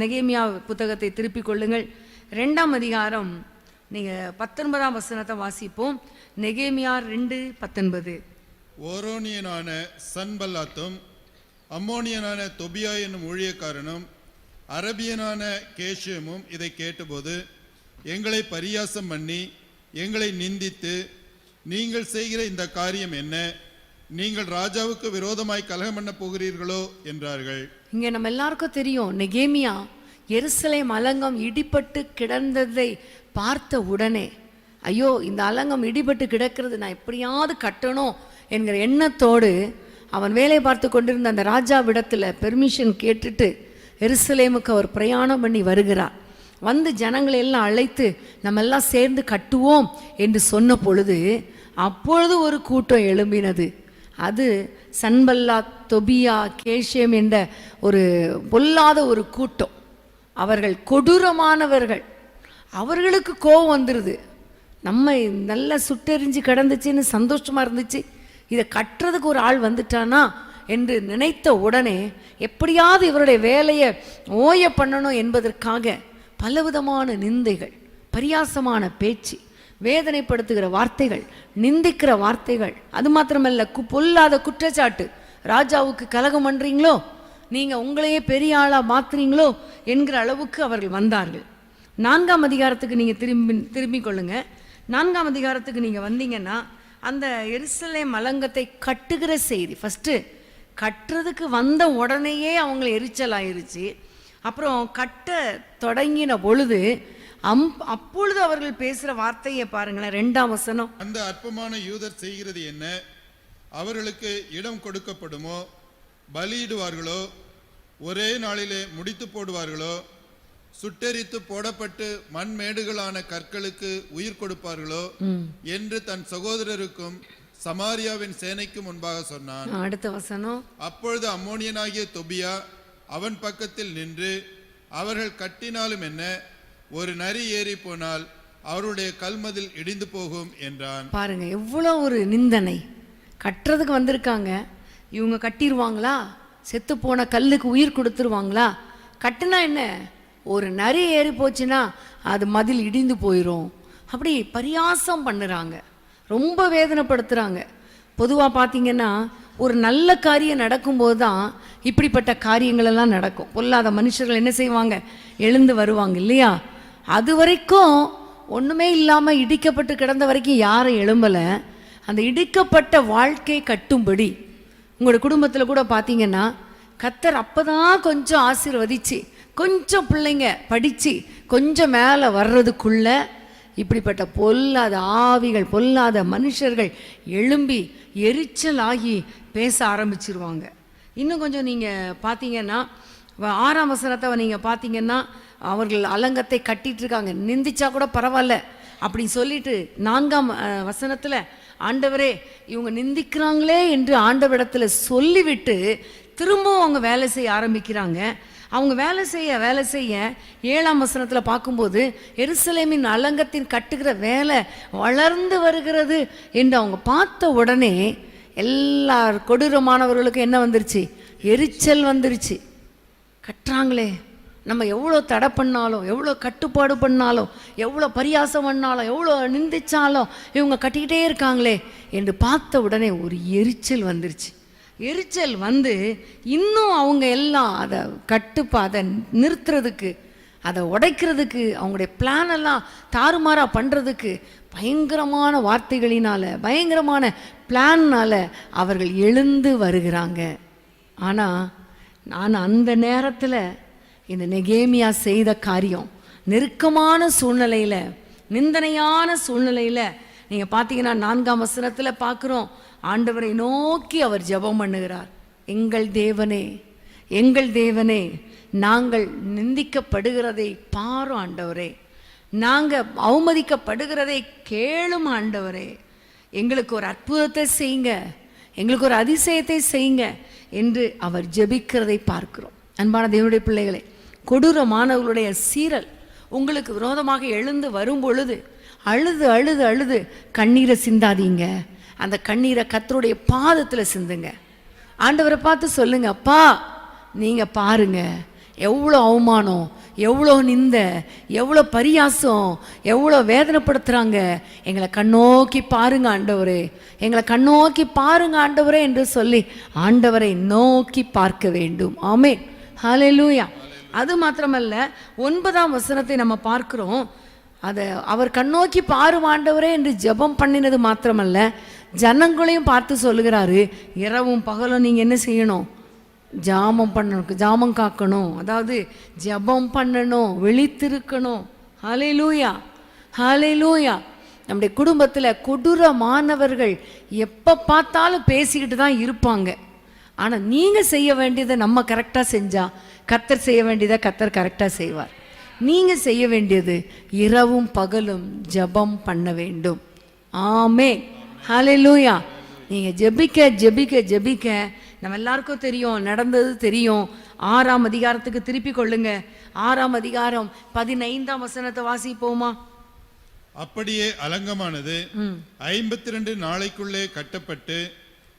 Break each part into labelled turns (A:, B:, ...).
A: நெகேமியா புத்தகத்தை திருப்பிக் கொள்ளுங்கள். ரெண்டாம் அதிகாரம் நீங்கள் பத்தொன்பதாம் வசனத்தை வாசிப்போம். நெகேமியா ரெண்டு பத்தொன்பது.
B: ஓரோனியனான சன்பல்லாத்தும் அம்மோனியனான தொபியா என்னும் ஊழியக்காரனும் அரபியனான கேஷியமும் இதை கேட்டபோது எங்களை பரியாசம் பண்ணி எங்களை நிந்தித்து நீங்கள் செய்கிற இந்த காரியம் என்ன? நீங்கள் ராஜாவுக்கு விரோதமாய் கலகம் பண்ண போகிறீர்களோ? என்றார்கள்.
A: இங்கே நம்ம எல்லாருக்கும் தெரியும் நெகேமியா எருசலேம் அலங்கம் இடிபட்டு கிடந்ததை பார்த்த உடனே ஐயோ இந்த அலங்கம் இடிபட்டு கிடக்கிறது நான் எப்படியாவது கட்டணும் என்கிற எண்ணத்தோடு அவன் வேலை பார்த்து கொண்டிருந்த அந்த ராஜாவிடத்தில் பெர்மிஷன் கேட்டுட்டு எருசலேமுக்கு அவர் பிரயாணம் பண்ணி வருகிறார். வந்து ஜனங்களை எல்லாம் அழைத்து நம்ம எல்லாம் சேர்ந்து கட்டுவோம் என்று சொன்ன பொழுது அப்பொழுது ஒரு கூட்டம் எழும்பினது. அது சன்பல்லா தொபியா கேஷியம் என்ற ஒரு பொல்லாத ஒரு கூட்டம். அவர்கள் கொடூரமானவர்கள். அவர்களுக்கு கோபம் வந்துடுது நம்ம நல்லா சுட்டெறிஞ்சு கிடந்துச்சுன்னு சந்தோஷமாக இருந்துச்சு. இதை கட்டுறதுக்கு ஒரு ஆள் வந்துட்டானா என்று நினைத்த உடனே எப்படியாவது இவருடைய வேலையை ஓய பண்ணணும் என்பதற்காக பலவிதமான நிந்தைகள் பரியாசமான பேச்சு வேதனைப்படுத்துகிற வார்த்தைகள் நிந்திக்கிற வார்த்தைகள் அது மாத்திரமல்ல கு பொல்லாத குற்றச்சாட்டு. ராஜாவுக்கு கலகம் பண்ணுறீங்களோ நீங்க உங்களையே பெரிய ஆளா மாத்துறீங்களோ என்கிற அளவுக்கு அவர்கள் வந்தார்கள். நான்காம் அதிகாரத்துக்கு நீங்க திரும்பி திரும்பிக் கொள்ளுங்க. நான்காம் அதிகாரத்துக்கு நீங்க வந்தீங்கன்னா அந்த எருசலேம் மலங்கத்தை கட்டுகிற செய்தி ஃபர்ஸ்ட் கட்டுறதுக்கு வந்த உடனேயே அவங்கள எரிச்சல் ஆயிருச்சு. அப்புறம் கட்ட தொடங்கின பொழுது அம் அப்பொழுது அவர்கள் பேசுகிற வார்த்தையை பாருங்களேன் ரெண்டாம் வசனம்.
B: அந்த அற்பமான யூதர் செய்கிறது என்ன? அவர்களுக்கு இடம் கொடுக்கப்படுமோ? பலியிடுவார்களோ? ஒரே நாளிலே முடித்து போடுவார்களோ? சுட்டெரித்து போடப்பட்டு மண்மேடுகளான கற்களுக்கு உயிர் கொடுப்பார்களோ? என்று தன் சகோதரருக்கும் சமாரியாவின் சேனைக்கு முன்பாக சொன்னான்.
A: அடுத்த வசனம்.
B: அப்பொழுது அம்மோனியனாகிய தொபியா அவன் பக்கத்தில் நின்று அவர்கள் கட்டினாலும் என்ன? ஒரு நரி ஏறி போனால் அவருடைய கல்மதில் இடிந்து போகும் என்றான்.
A: பாருங்க எவ்வளோ ஒரு நிந்தனை. கட்டுறதுக்கு வந்திருக்காங்க. இவங்க கட்டிடுவாங்களா செத்துப்போன கல்லுக்கு உயிர் கொடுத்துருவாங்களா? கட்டுனா என்ன? ஒரு நரி ஏறி போச்சுன்னா அது மதில் இடிந்து போயிடும் அப்படி பரியாசம் பண்ணுறாங்க. ரொம்ப வேதனைப்படுத்துகிறாங்க பொதுவாக பார்த்தீங்கன்னா ஒரு நல்ல காரியம் நடக்கும்போது தான் இப்படிப்பட்ட காரியங்களெல்லாம் நடக்கும். பொல்லாத மனுஷர்கள் என்ன செய்வாங்க? எழுந்து வருவாங்க இல்லையா? அது வரைக்கும் ஒன்றுமே இல்லாமல் இடிக்கப்பட்டு கிடந்த வரைக்கும் யாரும் எழும்பலை. அந்த இடிக்கப்பட்ட வாழ்க்கை கட்டும்படி உங்களோட குடும்பத்தில் கூட பார்த்தீங்கன்னா கத்தர் அப்பதான் கொஞ்சம் ஆசீர்வதிச்சு கொஞ்சம் பிள்ளைங்க படித்து கொஞ்சம் மேலே வர்றதுக்குள்ள இப்படிப்பட்ட பொல்லாத ஆவிகள் பொல்லாத மனுஷர்கள் எழும்பி எரிச்சல் ஆகி பேச ஆரம்பிச்சிருவாங்க. இன்னும் கொஞ்சம் நீங்கள் பார்த்தீங்கன்னா ஆறாம் வசனத்தை நீங்கள் பார்த்தீங்கன்னா அவர்கள் அலங்கத்தை கட்டிட்டு இருக்காங்க. நிந்திச்சா கூட பரவாயில்ல. அப்படி சொல்லிட்டு நான்காம் வசனத்தில் ஆண்டவரே இவங்க நிந்திக்கிறாங்களே என்று ஆண்டவரிடத்தில் சொல்லிவிட்டு திரும்பவும் அவங்க வேலை செய்ய ஆரம்பிக்கிறாங்க. அவங்க வேலை செய்ய வேலை செய்ய ஏழாம் வசனத்தில் பார்க்கும்போது எருசலேமின் அலங்கத்தின் கட்டுகிற வேலை வளர்ந்து வருகிறது என்று அவங்க பார்த்த உடனே எல்லா கொடூரமானவர்களுக்கும் என்ன வந்துருச்சு? எரிச்சல் வந்துருச்சு. கட்டுறாங்களே நம்ம எவ்வளோ தடை பண்ணாலும் எவ்வளோ கட்டுப்பாடு பண்ணாலும் எவ்வளோ பரியாசம் பண்ணாலும் எவ்வளோ நிந்திச்சாலும் இவங்க கட்டிக்கிட்டே இருக்காங்களே என்று பார்த்த உடனே ஒரு எரிச்சல் வந்துருச்சு. எரிச்சல் வந்து இன்னும் அவங்க எல்லாம் அதை கட்டுப்பா அதை நிறுத்துறதுக்கு அதை உடைக்கிறதுக்கு அவங்களுடைய பிளான் எல்லாம் தாறுமாறாக பண்ணுறதுக்கு பயங்கரமான வார்த்தைகளினால் பயங்கரமான பிளான்னால் அவர்கள் எழுந்து வருகிறாங்க. ஆனால் நான் அந்த நேரத்தில் இந்த நெகேமியா செய்த காரியம். நெருக்கமான சூழ்நிலையில் நிந்தனையான சூழ்நிலையில் நீங்கள் பார்த்தீங்கன்னா நான்காம் வசனத்தில் பார்க்குறோம் ஆண்டவரை நோக்கி அவர் ஜெபம் பண்ணுகிறார். எங்கள் தேவனே எங்கள் தேவனே நாங்கள் நிந்திக்கப்படுகிறதை பாரும் ஆண்டவரே. நாங்கள் அவமதிக்கப்படுகிறதை கேளும் ஆண்டவரே. எங்களுக்கு ஒரு அற்புதத்தை செய்யுங்க. எங்களுக்கு ஒரு அதிசயத்தை செய்யுங்க என்று அவர் ஜெபிக்கிறதை பார்க்கிறோம். அன்பான தேவனுடைய பிள்ளைகளே கொடூரமானவர்களுடைய சீரல் உங்களுக்கு விரோதமாக எழுந்து வரும் பொழுது அழுது அழுது அழுது கண்ணீரை சிந்தாதீங்க. அந்த கண்ணீரை கத்தருடைய பாதத்தில் சிந்துங்க. ஆண்டவரை பார்த்து சொல்லுங்க அப்பா நீங்கள் பாருங்க. எவ்வளோ அவமானம் எவ்வளோ நிந்த எவ்வளோ பரியாசம் எவ்வளோ வேதனைப்படுத்துகிறாங்க எங்களை கண்ணோக்கி பாருங்க ஆண்டவரே. எங்களை கண்ணோக்கி பாருங்க ஆண்டவரே என்று சொல்லி ஆண்டவரை நோக்கி பார்க்க வேண்டும். ஆமே ஹalleluya. அது மாத்திரமல்ல ஒன்பதாம் வசனத்தை நம்ம பார்க்கிறோம். அதை அவர் கண்ணோக்கி பாருவாண்டவரே என்று ஜெபம் பண்ணினது மாத்திரமல்ல ஜனங்களையும் பார்த்து சொல்லுகிறாரு இரவும் பகலும் நீங்கள் என்ன செய்யணும்? ஜாமம் பண்ணணும் ஜாமம் காக்கணும் அதாவது ஜெபம் பண்ணணும் விழித்திருக்கணும். ஹலை லூயா நம்முடைய குடும்பத்தில் கொடூரமானவர்கள் எப்போ பார்த்தாலும் பேசிக்கிட்டு தான் இருப்பாங்க. ஆனால் நீங்கள் செய்ய வேண்டியதை நம்ம கரெக்டாக செஞ்சால் கத்தர் செய்ய வேண்டியதை கத்தர் கரெக்டாக செய்வார். நீங்கள் செய்ய வேண்டியது இரவும் பகலும் ஜெபம் பண்ண வேண்டும். ஆமே ஹalleluya நீங்கள் ஜெபிக்க ஜெபிக்க ஜெபிக்க. நம்ம எல்லாருக்கும் தெரியும் நடந்தது தெரியும். ஆறாம் அதிகாரத்துக்கு திருப்பி கொள்ளுங்க. ஆறாம் அதிகாரம் பதினைந்தாம் வசனத்தை வாசிப்போமா?
B: அப்படியே அலங்கமானது ஐம்பத்தி ரெண்டு நாளைக்குள்ளே கட்டப்பட்டு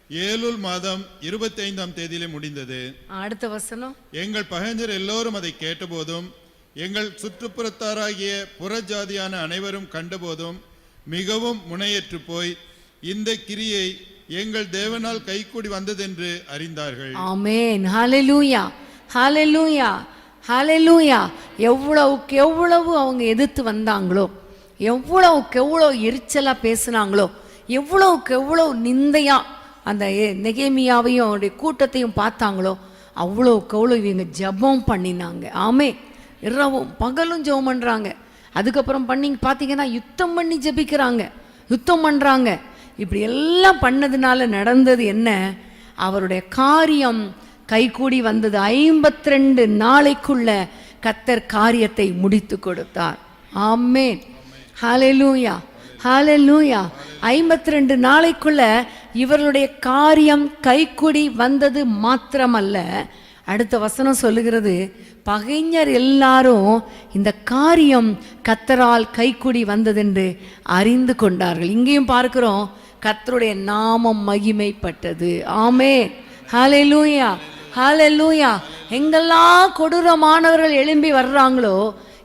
B: ஏலுல் மாதம் இருபத்தி ஐந்தாம் தேதியிலே முடிந்தது.
A: அடுத்த வசனம்.
B: எங்கள் பகைஞர் எல்லோரும் அதை கேட்டபோதும் எங்கள் சுற்றுப்புறத்தாராகிய புறஜாதியான அனைவரும் கண்டபோதும் மிகவும் முனையற்று போய் இந்த கிரியை எங்கள் தேவனால் கைக்கூடி வந்ததென்று அறிந்தார்கள்.
A: ஆமென். ஹalleluya. ஹalleluya. ஹalleluya. எவ்வளவுக்கு எவ்வளவு அவங்க எதிர்த்து வந்தாங்களோ எவ்வளவுக்கு எவ்வளோ எரிச்சலாக பேசுனாங்களோ எவ்வளவுக்கு எவ்வளோ நிந்தையா அந்த நெகேமியாவையும் அவருடைய கூட்டத்தையும் பார்த்தாங்களோ அவ்வளோ இவங்க ஜெபம் பண்ணினாங்க. ஆமே இரவும் பகலும் ஜெபம் பண்ணுறாங்க அதுக்கப்புறம் பண்ணி பார்த்தீங்கன்னா யுத்தம் பண்ணி ஜெபிக்கிறாங்க. யுத்தம் பண்ணுறாங்க இப்படி எல்லாம் பண்ணதுனால நடந்தது என்ன? அவருடைய காரியம் கைகூடி வந்தது. ஐம்பத்தி ரெண்டு நாளைக்குள்ள கத்தர் காரியத்தை முடித்து கொடுத்தார். ஆமென். ஹalleluya. ஹalleluya. ஐம்பத்தி ரெண்டு நாளைக்குள்ள இவர்களுடைய காரியம் கைக்குடி வந்தது மாத்திரமல்ல. அடுத்த வசனம் சொல்லுகிறது பகைஞர் எல்லாரும் இந்த காரியம் கத்தரால் கைக்குடி வந்ததென்று அறிந்து கொண்டார்கள். இங்கேயும் பார்க்கிறோம் கத்தருடைய நாமம் மகிமைப்பட்டது. ஆமே ஹாலே லூயா ஹாலே லூயா எங்கெல்லாம் கொடூரமானவர்கள் எழும்பி வர்றாங்களோ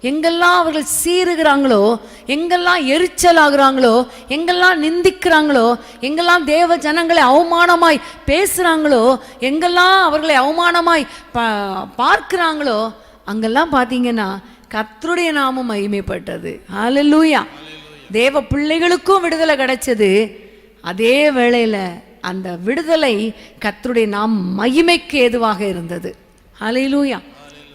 A: எங்கெல்லாம் அவர்கள் சீறுகிறாங்களோ எங்கெல்லாம் எரிச்சல் ஆகுறாங்களோ எங்கெல்லாம் நிந்திக்கிறாங்களோ எங்கெல்லாம் தேவ ஜனங்களை அவமானமாய் பேசுகிறாங்களோ எங்கெல்லாம் அவர்களை அவமானமாய் பார்க்கிறாங்களோ அங்கெல்லாம் பார்த்தீங்கன்னா கத்தருடைய நாமம் மகிமைப்பட்டது. ஹalleluya தேவ பிள்ளைகளுக்கும் விடுதலை கிடைச்சது. அதே வேளையில் அந்த விடுதலை கத்தருடைய நாம் மகிமைக்கு ஏதுவாக இருந்தது. ஹalleluya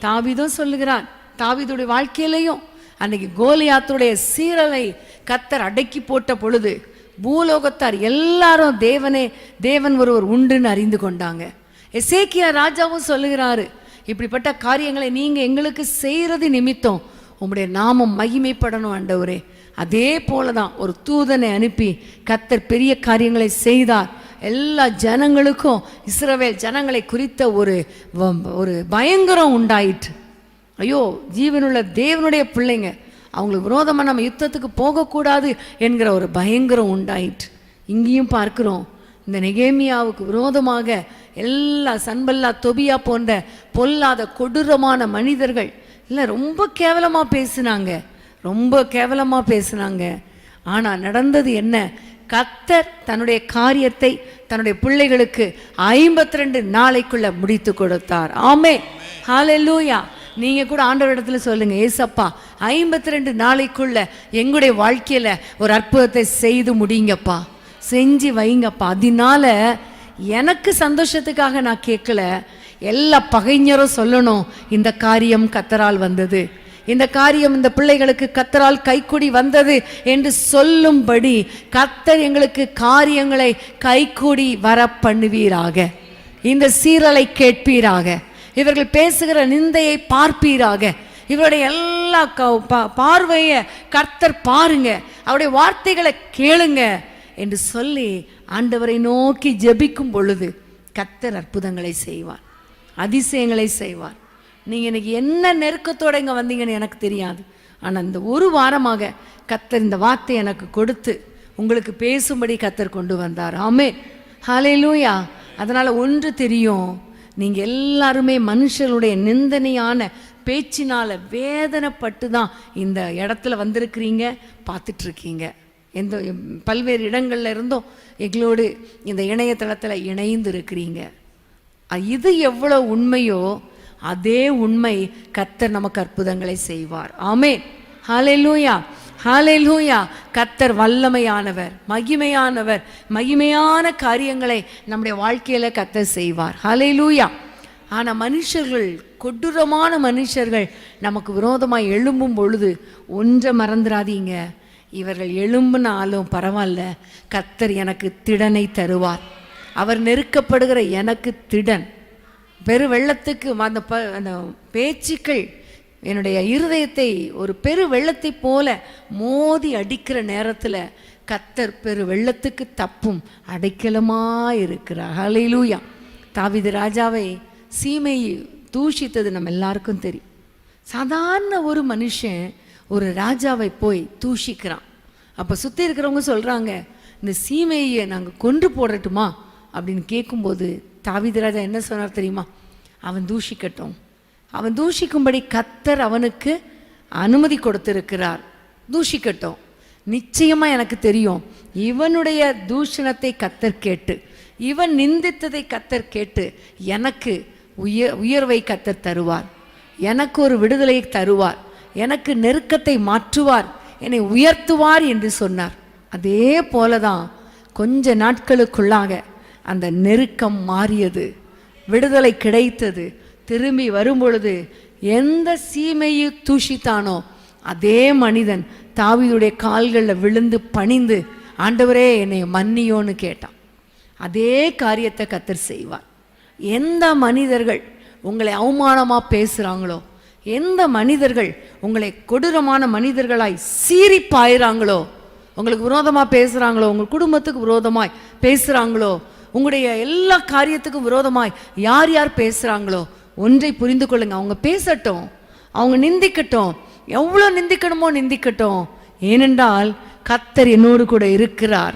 A: தாவிதம் சொல்லுகிறார் தாவிதுடைய வாழ்க்கையிலையும் அன்னைக்கு கோலியாத்துடைய சீரலை கத்தர் அடக்கி போட்ட பொழுது பூலோகத்தார் எல்லாரும் தேவனே தேவன் ஒருவர் உண்டுன்னு அறிந்து கொண்டாங்க. எசேக்கியா ராஜாவும் சொல்லுகிறாரு இப்படிப்பட்ட காரியங்களை நீங்க எங்களுக்கு செய்யறது நிமித்தம் உங்களுடைய நாமம் மகிமைப்படணும் ஆண்டவரே. அதே போல தான் ஒரு தூதனை அனுப்பி கத்தர் பெரிய காரியங்களை செய்தார். எல்லா ஜனங்களுக்கும் இஸ்ரவேல் ஜனங்களை குறித்த ஒரு வ- ஒரு பயங்கரம் உண்டாயிற்று. ஐயோ ஜீவனுள்ள தேவனுடைய பிள்ளைங்க. அவங்களுக்கு விரோதமாக நம்ம யுத்தத்துக்கு போகக்கூடாது என்கிற ஒரு பயங்கரம் உண்டாயிற்று. இங்கேயும் பார்க்குறோம். இந்த நெகேமியாவுக்கு விரோதமாக எல்லா சன்பல்லா தொபியா போன்ற பொல்லாத கொடூரமான மனிதர்கள் இல்லை ரொம்ப கேவலமாக பேசுனாங்க. ரொம்ப கேவலமாக பேசினாங்க. ஆனால் நடந்தது என்ன? கத்தர் தன்னுடைய காரியத்தை தன்னுடைய பிள்ளைகளுக்கு ஐம்பத்தி ரெண்டு நாளைக்குள்ள முடித்து கொடுத்தார். ஆமே ஹாலெல்லூயா நீங்கள் கூட ஆண்டவரிடத்துல சொல்லுங்கள் ஏசப்பா ஐம்பத்தி ரெண்டு நாளைக்குள்ள எங்களுடைய வாழ்க்கையில் ஒரு அற்புதத்தை செய்து முடிங்கப்பா. செஞ்சு வைங்கப்பா. அதனால எனக்கு சந்தோஷத்துக்காக நான் கேட்கல. எல்லா பகைஞரும் சொல்லணும் இந்த காரியம் கத்தரால் வந்தது. இந்த காரியம் இந்த பிள்ளைகளுக்கு கத்தரால் கைக்குடி வந்தது என்று சொல்லும்படி கத்தர் எங்களுக்கு காரியங்களை கைக்கூடி வர பண்ணுவீராக. இந்த சீரலை கேட்பீராக. இவர்கள் பேசுகிற நிந்தையை பார்ப்பீராக. இவருடைய எல்லா க- பார்வையை கர்த்தர் பாருங்க. அவருடைய வார்த்தைகளை கேளுங்க என்று சொல்லி ஆண்டவரை நோக்கி ஜெபிக்கும் பொழுது கர்த்தர் அற்புதங்களை செய்வார். அதிசயங்களை செய்வார். நீங்கள் இன்னைக்கு என்ன நெருக்கத்தோட இங்கே வந்தீங்கன்னு எனக்கு தெரியாது. ஆனால் இந்த ஒரு வாரமாக கத்தர் இந்த வார்த்தை எனக்கு கொடுத்து உங்களுக்கு பேசும்படி கத்தர் கொண்டு வந்தார். ஆமே லூயா அதனால் ஒன்று தெரியும். நீங்கள் எல்லாருமே மனுஷனுடைய நிந்தனையான பேச்சினால் வேதனைப்பட்டு தான் இந்த இடத்துல வந்திருக்கிறீங்க பார்த்துட்ருக்கீங்க. எந்த பல்வேறு இடங்கள்ல இருந்தும் எங்களோடு இந்த இணையதளத்தில் இணைந்து இருக்கிறீங்க இது எவ்வளோ உண்மையோ அதே உண்மை கத்தர் நமக்கு அற்புதங்களை செய்வார். ஆமே ஹalleluya. லூயா கத்தர் வல்லமையானவர் மகிமையானவர் மகிமையான காரியங்களை நம்முடைய வாழ்க்கையில் கத்தர் செய்வார். ஹாலை லூயா ஆனால் மனுஷர்கள் கொடூரமான மனுஷர்கள் நமக்கு விரோதமாக எழும்பும் பொழுது ஒன்றை மறந்துடாதீங்க இவர்கள் எழும்புனாலும் பரவாயில்ல. கத்தர் எனக்கு திடனை தருவார். அவர் நெருக்கப்படுகிற எனக்கு திடன். பெரு வெள்ளத்துக்கு அந்த ப அந்த பேச்சுக்கள் என்னுடைய இருதயத்தை ஒரு பெரு வெள்ளத்தை போல மோதி அடிக்கிற நேரத்தில் கத்தர் பெரு வெள்ளத்துக்கு தப்பும் அடைக்கலமாக இருக்கிறார். ஹalleluya தாவித ராஜாவை சீமை தூஷித்தது நம்ம எல்லாருக்கும் தெரியும். சாதாரண ஒரு மனுஷன் ஒரு ராஜாவை போய் தூஷிக்கிறான். அப்போ சுற்றி இருக்கிறவங்க சொல்கிறாங்க இந்த சீமையை நாங்கள் கொன்று போடட்டுமா? அப்படின்னு கேட்கும்போது தாவித ராஜா என்ன சொன்னார் தெரியுமா? அவன் தூஷிக்கட்டும். அவன் தூஷிக்கும்படி கத்தர் அவனுக்கு அனுமதி கொடுத்திருக்கிறார். தூஷிக்கட்டும். நிச்சயமாக எனக்கு தெரியும். இவனுடைய தூஷணத்தை கத்தர் கேட்டு இவன் நிந்தித்ததை கத்தர் கேட்டு எனக்கு உயர் உயர்வை கத்தர் தருவார். எனக்கு ஒரு விடுதலையை தருவார். எனக்கு நெருக்கத்தை மாற்றுவார். என்னை உயர்த்துவார் என்று சொன்னார். அதே போல தான் கொஞ்ச நாட்களுக்குள்ளாக அந்த நெருக்கம் மாறியது. விடுதலை கிடைத்தது. திரும்பி வரும்பொழுது எந்த சீமையை தூஷித்தானோ அதே மனிதன் தாவியுடைய கால்களில் விழுந்து பணிந்து ஆண்டவரே என்னை மன்னியோன்னு கேட்டான். அதே காரியத்தை கத்தர் செய்வார். எந்த மனிதர்கள் உங்களை அவமானமாக பேசுகிறாங்களோ எந்த மனிதர்கள் உங்களை கொடூரமான மனிதர்களாய் சீறி பாயிறாங்களோ உங்களுக்கு விரோதமாக பேசுகிறாங்களோ உங்கள் குடும்பத்துக்கு விரோதமாய் பேசுகிறாங்களோ உங்களுடைய எல்லா காரியத்துக்கும் விரோதமாய் யார் யார் பேசுகிறாங்களோ ஒன்றை புரிந்து கொள்ளுங்க. அவங்க பேசட்டும். அவங்க நிந்திக்கட்டும். எவ்வளோ நிந்திக்கணுமோ நிந்திக்கட்டும். ஏனென்றால் கத்தர் என்னோடு கூட இருக்கிறார்.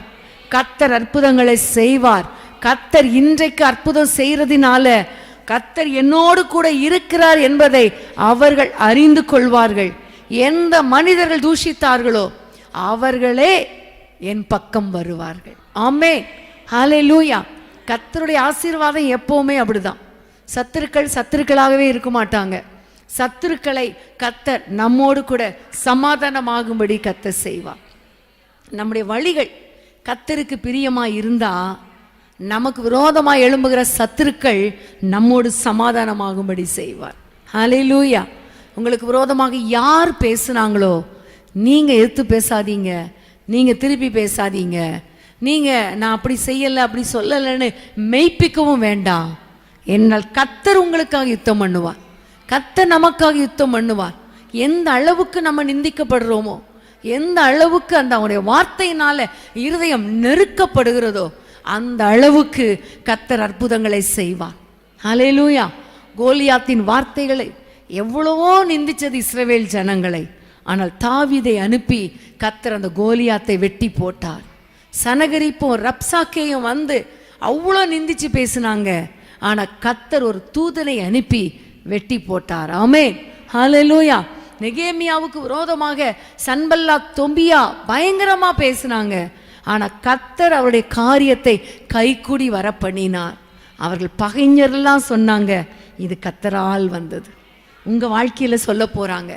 A: கத்தர் அற்புதங்களை செய்வார். கத்தர் இன்றைக்கு அற்புதம் செய்கிறதினால கத்தர் என்னோடு கூட இருக்கிறார் என்பதை அவர்கள் அறிந்து கொள்வார்கள். எந்த மனிதர்கள் தூஷித்தார்களோ அவர்களே என் பக்கம் வருவார்கள். ஆமே லூயா கத்தருடைய ஆசீர்வாதம் எப்பவுமே அப்படிதான். சத்துருக்கள் சத்துருக்களாகவே இருக்க மாட்டாங்க. சத்துருக்களை கத்தர் நம்மோடு கூட சமாதானமாகும்படி கத்தர் செய்வார். நம்முடைய வழிகள் கத்தருக்கு பிரியமாக இருந்தால் நமக்கு விரோதமாக எழும்புகிற சத்துருக்கள் நம்மோடு சமாதானமாகும்படி செய்வார். ஹalleluya உங்களுக்கு விரோதமாக யார் பேசுனாங்களோ நீங்கள் எதிர்த்து பேசாதீங்க நீங்கள் திருப்பி பேசாதீங்க நீங்கள் நான் அப்படி செய்யலை அப்படி சொல்லலைன்னு மெய்ப்பிக்கவும் வேண்டாம். என்னால் கத்தர் உங்களுக்காக யுத்தம் பண்ணுவார். கத்தர் நமக்காக யுத்தம் பண்ணுவார். எந்த அளவுக்கு நம்ம நிந்திக்கப்படுறோமோ எந்த அளவுக்கு அந்த அவனுடைய வார்த்தையினால இருதயம் நெருக்கப்படுகிறதோ அந்த அளவுக்கு கத்தர் அற்புதங்களை செய்வார். அலையிலூயா கோலியாத்தின் வார்த்தைகளை எவ்வளவோ நிந்திச்சது இஸ்ரவேல் ஜனங்களை. ஆனால் தாவிதை அனுப்பி கத்தர் அந்த கோலியாத்தை வெட்டி போட்டார். சனகரிப்பும் ரப்சாக்கேயும் வந்து அவ்வளோ நிந்திச்சு பேசினாங்க. ஆனால் கத்தர் ஒரு தூதனை அனுப்பி வெட்டி போட்டார். ஆமே ஹலலூயா நெகேமியாவுக்கு விரோதமாக சன்பல்லா தொம்பியா பயங்கரமாக பேசினாங்க. ஆனால் கத்தர் அவருடைய காரியத்தை கைக்கூடி வர பண்ணினார் அவர்கள் பகைஞர்லாம் சொன்னாங்க இது கத்தரால் வந்தது. உங்கள் வாழ்க்கையில் சொல்ல போகிறாங்க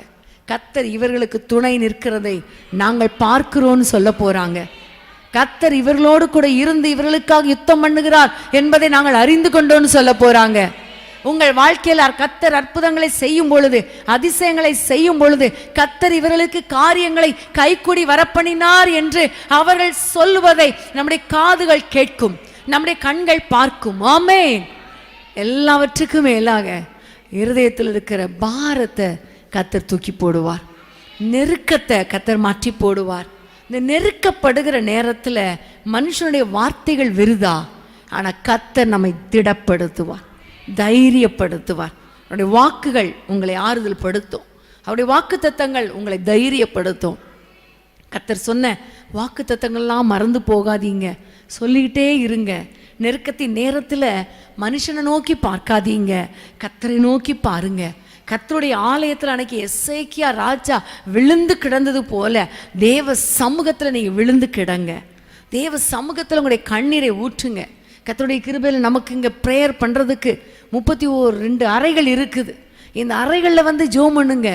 A: கத்தர் இவர்களுக்கு துணை நிற்கிறதை நாங்கள் பார்க்கிறோன்னு சொல்ல போகிறாங்க கத்தர் இவர்களோடு கூட இருந்து இவர்களுக்காக யுத்தம் பண்ணுகிறார் என்பதை நாங்கள் அறிந்து கொண்டோன்னு சொல்ல போறாங்க. உங்கள் வாழ்க்கையில் கத்தர் அற்புதங்களை செய்யும் பொழுது அதிசயங்களை செய்யும் பொழுது கத்தர் இவர்களுக்கு காரியங்களை கைக்குடி வரப்பண்ணினார் என்று அவர்கள் சொல்லுவதை நம்முடைய காதுகள் கேட்கும் நம்முடைய கண்கள் பார்க்கும். ஆமே எல்லாவற்றுக்கும் மேலாக இருதயத்தில் இருக்கிற பாரத்தை கத்தர் தூக்கி போடுவார். நெருக்கத்தை கத்தர் மாற்றி போடுவார். இந்த நெருக்கப்படுகிற நேரத்தில் மனுஷனுடைய வார்த்தைகள் விருதா? ஆனால் கத்தர் நம்மை திடப்படுத்துவார் தைரியப்படுத்துவார். அவருடைய வாக்குகள் உங்களை ஆறுதல் படுத்தும். அவருடைய வாக்கு உங்களை தைரியப்படுத்தும். கத்தர் சொன்ன வாக்கு தத்தங்கள்லாம் மறந்து போகாதீங்க. சொல்லிக்கிட்டே இருங்க. நெருக்கத்தின் நேரத்தில் மனுஷனை நோக்கி பார்க்காதீங்க. கத்தரை நோக்கி பாருங்கள் கத்தருடைய ஆலயத்தில் அன்னைக்கு எஸ்ஐக்கியா ராஜா விழுந்து கிடந்தது போல தேவ சமூகத்தில் நீங்கள் விழுந்து கிடங்க. தேவ சமூகத்தில் உங்களுடைய கண்ணீரை ஊற்றுங்க. கத்தருடைய கிருபையில் நமக்கு இங்கே ப்ரேயர் பண்ணுறதுக்கு முப்பத்தி ஓர் ரெண்டு அறைகள் இருக்குது. இந்த அறைகளில் வந்து ஜோம் பண்ணுங்க.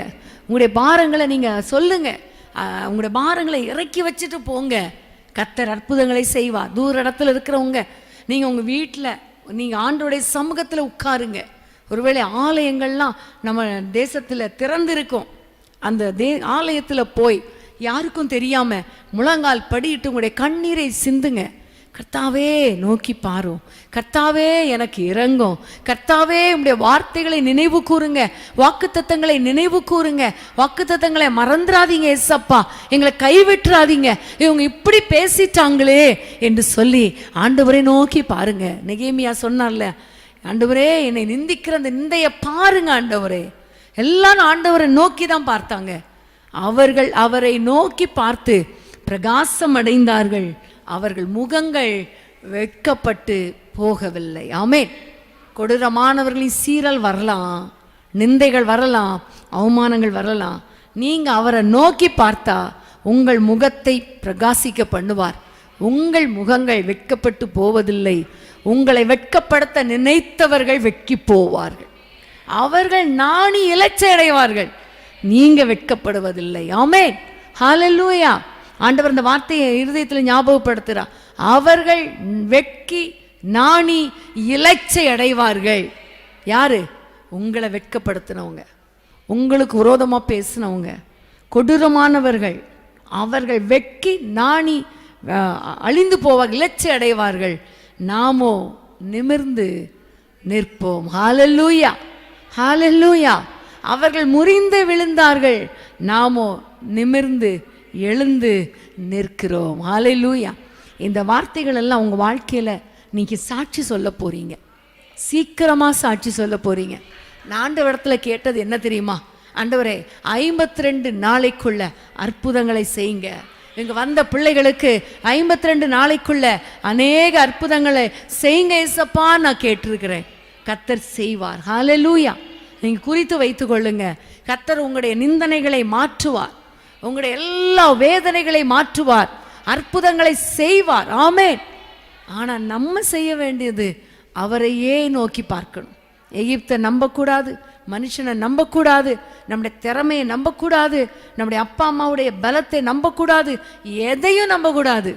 A: உங்களுடைய பாரங்களை நீங்கள் சொல்லுங்க. உங்களுடைய பாரங்களை இறக்கி வச்சுட்டு போங்க. கத்தர் அற்புதங்களை செய்வா தூர இடத்துல இருக்கிறவங்க நீங்கள் உங்கள் வீட்டில் நீங்கள் ஆண்டோடைய சமூகத்தில் உட்காருங்க. ஒருவேளை ஆலயங்கள்லாம் நம்ம தேசத்தில் திறந்திருக்கும். அந்த தே ஆலயத்தில் போய் யாருக்கும் தெரியாமல் முழங்கால் படிட்டு உங்களுடைய கண்ணீரை சிந்துங்க. கர்த்தாவே நோக்கி பாரும் கர்த்தாவே எனக்கு இறங்கும். கர்த்தாவே உடைய வார்த்தைகளை நினைவு கூறுங்க. வாக்குத்தத்தங்களை நினைவு கூறுங்க. வாக்குத்தத்தங்களை மறந்துடாதீங்க எஸ்அப்பா எங்களை கைவிட்டுறாதீங்க. இவங்க இப்படி பேசிட்டாங்களே என்று சொல்லி ஆண்டவரை நோக்கி பாருங்க. நெகேமியா சொன்னார்ல ஆண்டவரே என்னை நிந்திக்கிற அந்த நிந்தைய பாருங்க ஆண்டவரே. எல்லாரும் ஆண்டவரை நோக்கி தான் பார்த்தாங்க. அவர்கள் அவரை நோக்கி பார்த்து பிரகாசம் அடைந்தார்கள். அவர்கள் முகங்கள் வெட்கப்பட்டு போகவில்லை. ஆமென். கொடூரமானவர்களின் சீரல் வரலாம். நிந்தைகள் வரலாம். அவமானங்கள் வரலாம். நீங்கள் அவரை நோக்கி பார்த்தா உங்கள் முகத்தை பிரகாசிக்க பண்ணுவார். உங்கள் முகங்கள் வெட்கப்பட்டு போவதில்லை. உங்களை வெட்கப்படுத்த நினைத்தவர்கள் வெட்கி போவார்கள் அவர்கள் நாணி இலச்சை அடைவார்கள் நீங்க வெட்கப்படுவதில்லை. ஆமே ஹாலலூயா ஆண்டவர் இந்த வார்த்தையை இருதயத்தில் ஞாபகப்படுத்துகிறார் அவர்கள் வெட்கி நாணி இலச்சை அடைவார்கள். யாரு? உங்களை வெட்கப்படுத்தினவங்க. உங்களுக்கு விரோதமாக பேசினவங்க. கொடூரமானவர்கள். அவர்கள் வெட்கி நாணி அஹ், அழிந்து போவார்கள் இலச்சை அடைவார்கள். நாமோ நிமிர்ந்து நிற்போம். ஹாலல்லூயா ஹாலல்லூயா அவர்கள் முறிந்து விழுந்தார்கள். நாமோ நிமிர்ந்து எழுந்து நிற்கிறோம். ஹாலல்லூயா இந்த வார்த்தைகள் எல்லாம் உங்கள் வாழ்க்கையில் நீங்கள் சாட்சி சொல்ல போறீங்க. சீக்கிரமாக சாட்சி சொல்ல போகிறீங்க நான் இடத்துல கேட்டது என்ன தெரியுமா? ஆண்டவரே ஐம்பத்தி ரெண்டு நாளைக்குள்ள அற்புதங்களை செய்யுங்க. இங்க வந்த பிள்ளைகளுக்கு ஐம்பத்தி ரெண்டு நாளைக்குள்ள அநேக அற்புதங்களை செய்யுங்க ஏசப்பா நான் கேட்டிருக்கிறேன். கத்தர் செய்வார். ஹalleluya நீங்க குறித்து வைத்துக் கொள்ளுங்க. கத்தர் உங்களுடைய நிந்தனைகளை மாற்றுவார். உங்களுடைய எல்லா வேதனைகளை மாற்றுவார். அற்புதங்களை செய்வார். ஆமே ஆனா நம்ம செய்ய வேண்டியது அவரையே நோக்கி பார்க்கணும். எகிப்தை நம்பக்கூடாது. மனுஷனை நம்பக்கூடாது நம்முடைய திறமையை நம்பக்கூடாது நம்முடைய அப்பா அம்மாவுடைய பலத்தை நம்பக்கூடாது எதையும் நம்பக்கூடாது.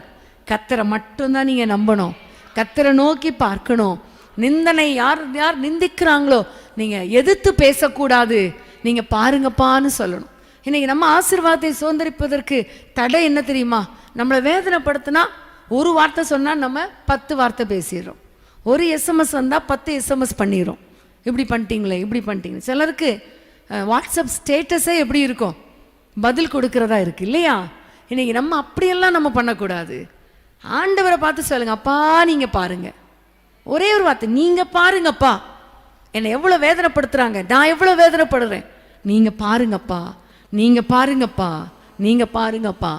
A: கத்தரை மட்டும்தான் நீங்கள் நம்பணும். கத்தரை நோக்கி பார்க்கணும். நிந்தனை யார் யார் நிந்திக்கிறாங்களோ நீங்கள் எதிர்த்து பேசக்கூடாது. நீங்கள் பாருங்கப்பான்னு சொல்லணும். இன்றைக்கி நம்ம ஆசிர்வாதத்தை சுதந்திரிப்பதற்கு தடை என்ன தெரியுமா? நம்மளை வேதனைப்படுத்தினா ஒரு வார்த்தை சொன்னால் நம்ம பத்து வார்த்தை பேசிடுறோம். ஒரு எஸ்எம்எஸ் வந்தால் பத்து எஸ்எம்எஸ் பண்ணிடுறோம். இப்படி பண்ணிட்டீங்களே இப்படி பண்ணிட்டீங்களே. சிலருக்கு வாட்ஸ்அப் ஸ்டேட்டஸே எப்படி இருக்கும்? பதில் கொடுக்கறதா இருக்கு இல்லையா? இன்னைக்கு நம்ம அப்படியெல்லாம் நம்ம பண்ணக்கூடாது. ஆண்டவரை பார்த்து சொல்லுங்கள் அப்பா நீங்கள் பாருங்கள் ஒரே ஒரு வார்த்தை நீங்கள் பாருங்கப்பா. என்னை எவ்வளோ வேதனைப்படுத்துகிறாங்க நான் எவ்வளோ வேதனைப்படுறேன். நீங்கள் பாருங்கப்பா நீங்கள் பாருங்கப்பா நீங்கள் பாருங்கப்பா.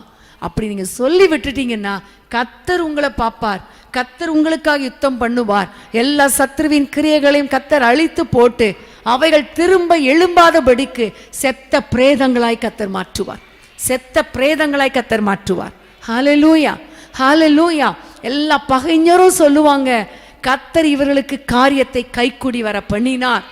A: அப்படி நீங்க சொல்லி விட்டுட்டீங்கன்னா கத்தர் உங்களை பார்ப்பார். கத்தர் உங்களுக்காக யுத்தம் பண்ணுவார். எல்லா சத்ருவின் கிரியைகளையும் கத்தர் அழித்து போட்டு அவைகள் திரும்ப எழும்பாதபடிக்கு செத்த பிரேதங்களாய் கத்தர் மாற்றுவார். செத்த பிரேதங்களாய் கத்தர் மாற்றுவார். ஹalleluya லூயா எல்லா பகைஞரும் சொல்லுவாங்க கத்தர் இவர்களுக்கு காரியத்தை கைக்குடி வர பண்ணினார்.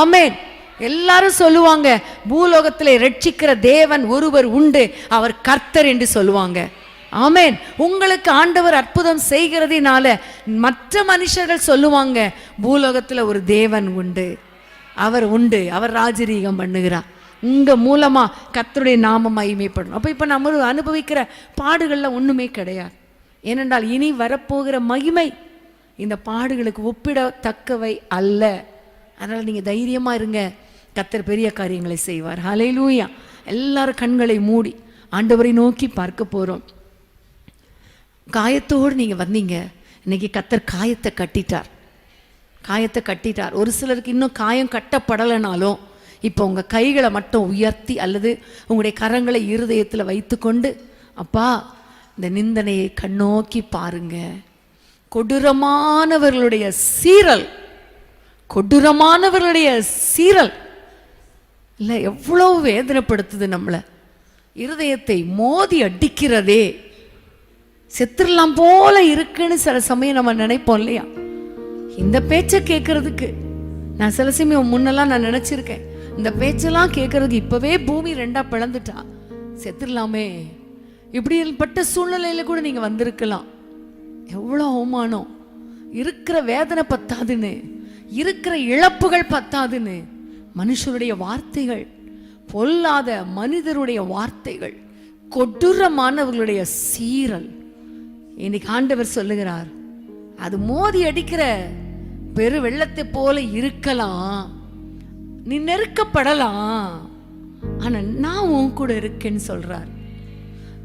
A: ஆமேன் எல்லாரும் சொல்லுவாங்க பூலோகத்தில் ரட்சிக்கிற தேவன் ஒருவர் உண்டு அவர் கர்த்தர் என்று சொல்லுவாங்க. ஆமேன். உங்களுக்கு ஆண்டவர் அற்புதம் செய்கிறதுனால மற்ற மனுஷர்கள் சொல்லுவாங்க பூலோகத்தில் ஒரு தேவன் உண்டு அவர் உண்டு அவர் ராஜரீகம் பண்ணுகிறார். உங்க மூலமா கர்த்தருடைய நாமம் மகிமைப்படணும். அப்ப இப்ப நம்ம அனுபவிக்கிற பாடுகள்ல ஒண்ணுமே கிடையாது. ஏனென்றால் இனி வரப்போகிற மகிமை இந்த பாடுகளுக்கு ஒப்பிடத்தக்கவை அல்ல. அதனால நீங்க தைரியமா இருங்க. கத்தர் பெரிய காரியங்களை செய்வார். ஹalleluya எல்லாரும் கண்களை மூடி ஆண்டவரை நோக்கி பார்க்க போகிறோம் காயத்தோடு நீங்கள் வந்தீங்க. இன்னைக்கு கத்தர் காயத்தை கட்டிட்டார். காயத்தை கட்டிட்டார். ஒரு சிலருக்கு இன்னும் காயம் கட்டப்படலைனாலும் இப்போ உங்கள் கைகளை மட்டும் உயர்த்தி அல்லது உங்களுடைய கரங்களை இருதயத்தில் வைத்துக்கொண்டு அப்பா இந்த நிந்தனையை கண்ணோக்கி பாருங்க. கொடூரமானவர்களுடைய சீரல் கொடூரமானவர்களுடைய சீரல் இல்லை எவ்வளோ வேதனைப்படுத்துது நம்மளை. இருதயத்தை மோதி அடிக்கிறதே. செத்துடலாம் போல இருக்குன்னு சில சமயம் நம்ம நினைப்போம் இல்லையா? இந்த பேச்சை கேட்கறதுக்கு. நான் சில சமயம் முன்னெல்லாம் நான் நினைச்சிருக்கேன். இந்த பேச்செல்லாம் கேட்கறது இப்போவே பூமி ரெண்டாக பிளந்துட்டா. செத்துடலாமே இப்படிப்பட்ட சூழ்நிலையில கூட நீங்கள் வந்திருக்கலாம். எவ்வளோ அவமானம். இருக்கிற வேதனை பத்தாதுன்னு. இருக்கிற இழப்புகள் பத்தாதுன்னு. மனுஷருடைய வார்த்தைகள் பொல்லாத மனிதருடைய வார்த்தைகள் கொடூரமானவர்களுடைய சீரல். இன்னைக்கு ஆண்டவர் சொல்லுகிறார் அது மோதி அடிக்கிற பெரு வெள்ளத்தை போல இருக்கலாம். நீ நெருக்கப்படலாம். ஆனா நான் உன் கூட இருக்கேன்னு சொல்றார்.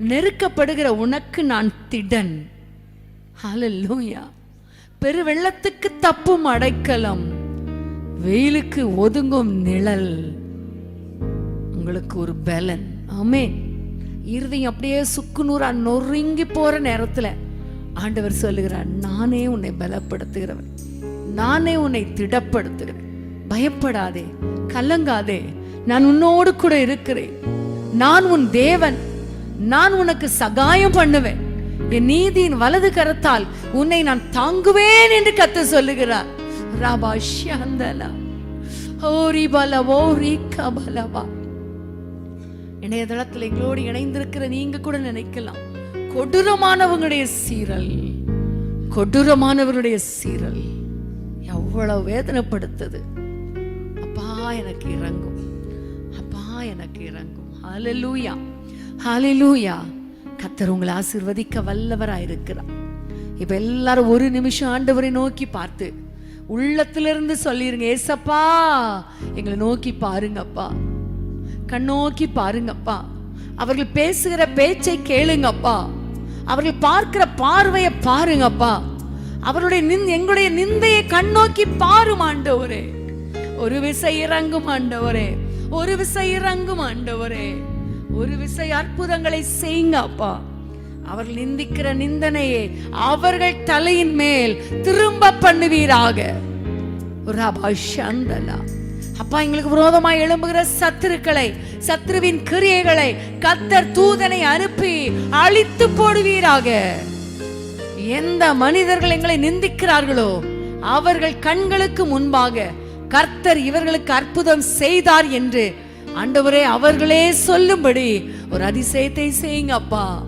A: நெருக்கப்படுகிற உனக்கு நான் திடன். ஹalleluya. பெரு வெள்ளத்துக்கு தப்பும் அடைக்கலம். வெயிலுக்கு ஒதுங்கும் நிழல் உங்களுக்கு ஒரு பலன். ஆமே இருதயம் அப்படியே சுக்குநூறா நொறுங்கி போற நேரத்துல ஆண்டவர் சொல்லுகிறார் நானே உன்னை பலப்படுத்துகிறவன். நானே உன்னை திடப்படுத்துகிறேன். பயப்படாதே கலங்காதே. நான் உன்னோடு கூட இருக்கிறேன். நான் உன் தேவன். நான் உனக்கு சகாயம் பண்ணுவேன். என் நீதியின் வலது கரத்தால் உன்னை நான் தாங்குவேன் என்று கத்த சொல்லுகிறார். ராபா ஷந்தலா ஹோரி பல ஓரி கபலவா. இணையதளத்தில் எங்களோடு இணைந்திருக்கிற நீங்க கூட நினைக்கலாம். கொடூரமானவங்களுடைய சீரல். கொடூரமானவருடைய சீரல். எவ்வளவு வேதனைப்படுத்துது. அப்பா எனக்கு இறங்கும். அப்பா எனக்கு இறங்கும். ஹலலூயா ஹலலூயா கத்தர் உங்களை ஆசீர்வதிக்க வல்லவராயிருக்கிறார். இப்ப எல்லாரும் ஒரு நிமிஷம் ஆண்டவரை நோக்கி பார்த்து உள்ளத்திலிருந்து சொல்லிருங்க ஏசப்பா எங்களை நோக்கி பாருங்கப்பா. கண்ணோக்கி பாருங்கப்பா. அவர்கள் பேசுகிற பேச்சை கேளுங்கப்பா. அவர்கள் பார்க்கிற பார்வையை பாருங்கப்பா. அவருடைய நின் எங்களுடைய நிந்தையை கண்ணோக்கி பாரும் ஆண்டவரே. ஒரு விசை இறங்கும் ஆண்டவரே. ஒரு விசை இறங்கும் ஆண்டவரே. ஒரு விசை அற்புதங்களை செய்யுங்க அப்பா அவர்கள் நிந்திக்கிற நிந்தனையை அவர்கள் தலையின் மேல் திரும்ப பண்ணுவீராக. ஒரு சந்தலா. அப்பா எங்களுக்கு விரோதமாய் எழும்புகிற சத்துருக்களை சத்ருவின் கிரியைகளை கத்தர் தூதனை அனுப்பி அழித்து போடுவீராக. எந்த மனிதர்கள் எங்களை நிந்திக்கிறார்களோ அவர்கள் கண்களுக்கு முன்பாக கர்த்தர் இவர்களுக்கு அற்புதம் செய்தார் என்று ஆண்டவரே அவர்களே சொல்லும்படி ஒரு அதிசயத்தை செய்யுங்க அப்பா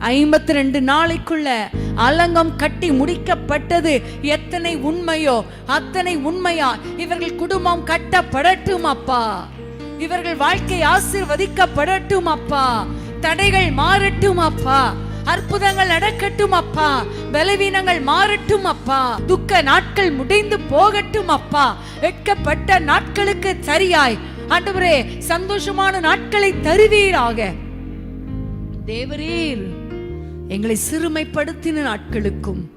A: ஐம்பத்தி ரெண்டு நாளைக்குள்ள அலங்கம் கட்டி முடிக்கப்பட்டது. எத்தனை உண்மையோ அத்தனை உண்மையா? இவர்கள் குடும்பம் கட்டப்படட்டும் அப்பா. இவர்கள் வாழ்க்கை ஆசிர்வதிக்கப்படட்டும் அப்பா. தடைகள் மாறட்டும் அப்பா. அற்புதங்கள் நடக்கட்டும் அப்பா. பலவீனங்கள் மாறட்டும் அப்பா. துக்க நாட்கள் முடிந்து போகட்டும் அப்பா. வெட்கப்பட்ட நாட்களுக்கு சரியாய். ஆண்டவரே சந்தோஷமான நாட்களை தருவீராக. தேவரீர். எங்களை சிறுமைப்படுத்தின நாட்களுக்கும்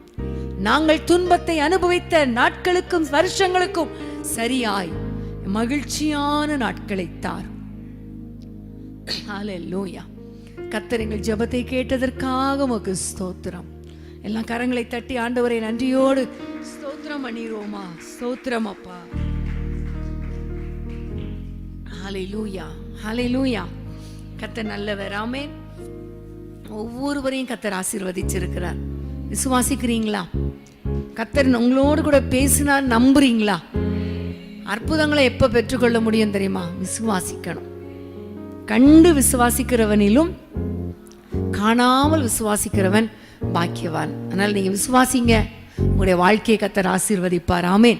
A: நாங்கள் துன்பத்தை அனுபவித்த நாட்களுக்கும் வருஷங்களுக்கும் சரியாய் மகிழ்ச்சியான நாட்களை தார். கத்தர் எங்கள் ஜெபத்தை கேட்டதற்காக உமக்கு ஸ்தோத்திரம். எல்லா கரங்களை தட்டி ஆண்டவரை நன்றியோடு ஸ்தோத்திரம் பண்ணிடுவோமா ஸ்தோத்திரம் அப்பா. ஹalleluya ஹalleluya லூயா நல்லவர். நல்லவராமே ஒவ்வொருவரையும் கத்தர் ஆசீர்வதிச்சிருக்கிறார். விசுவாசிக்கிறீங்களா? கத்தர் உங்களோடு கூட பேசினார் நம்புறீங்களா? அற்புதங்களை எப்ப பெற்றுக்கொள்ள முடியும் தெரியுமா? விசுவாசிக்கணும். கண்டு விசுவாசிக்கிறவனிலும் காணாமல் விசுவாசிக்கிறவன் பாக்கியவான். அதனால நீங்க விசுவாசிங்க. உங்களுடைய வாழ்க்கையை கத்தர் ஆசீர்வதிப்பார். ஆமேன்.